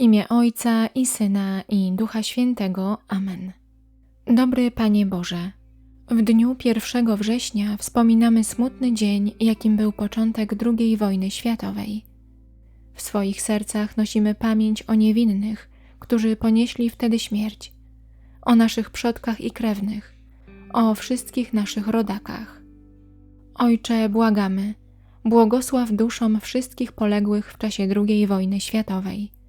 imię Ojca i Syna i Ducha Świętego. Amen. Dobry Panie Boże, w dniu 1 września wspominamy smutny dzień, jakim był początek II wojny światowej. W swoich sercach nosimy pamięć o niewinnych, którzy ponieśli wtedy śmierć, o naszych przodkach i krewnych, o wszystkich naszych rodakach. Ojcze, błagamy, błogosław duszom wszystkich poległych w czasie II wojny światowej.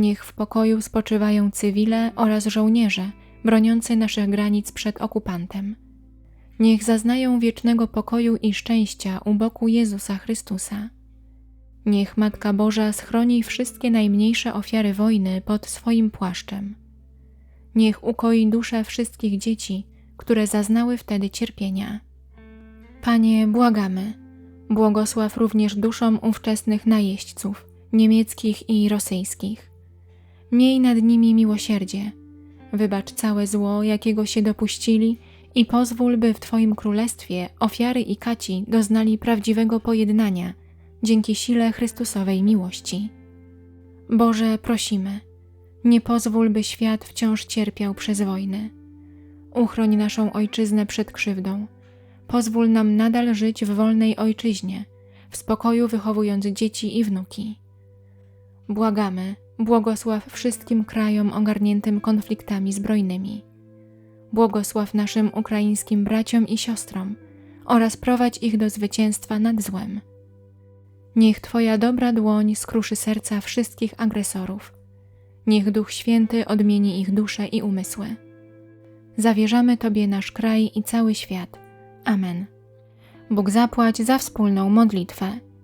Niech w pokoju spoczywają cywile oraz żołnierze broniący naszych granic przed okupantem. Niech zaznają wiecznego pokoju i szczęścia u boku Jezusa Chrystusa. Niech Matka Boża schroni wszystkie najmniejsze ofiary wojny pod swoim płaszczem. Niech ukoi dusze wszystkich dzieci, które zaznały wtedy cierpienia. Panie, błagamy, błogosław również duszom ówczesnych najeźdźców, niemieckich i rosyjskich. Miej nad nimi miłosierdzie, wybacz całe zło, jakiego się dopuścili i pozwól, by w Twoim królestwie ofiary i kaci doznali prawdziwego pojednania dzięki sile Chrystusowej miłości. Boże, prosimy, nie pozwól, by świat wciąż cierpiał przez wojnę. Uchroń naszą ojczyznę przed krzywdą. Pozwól nam nadal żyć w wolnej ojczyźnie, w spokoju wychowując dzieci i wnuki. Błagamy, błogosław wszystkim krajom ogarniętym konfliktami zbrojnymi. Błogosław naszym ukraińskim braciom i siostrom oraz prowadź ich do zwycięstwa nad złem. Niech Twoja dobra dłoń skruszy serca wszystkich agresorów. Niech Duch Święty odmieni ich dusze i umysły. Zawierzamy Tobie nasz kraj i cały świat. Amen. Bóg zapłać za wspólną modlitwę.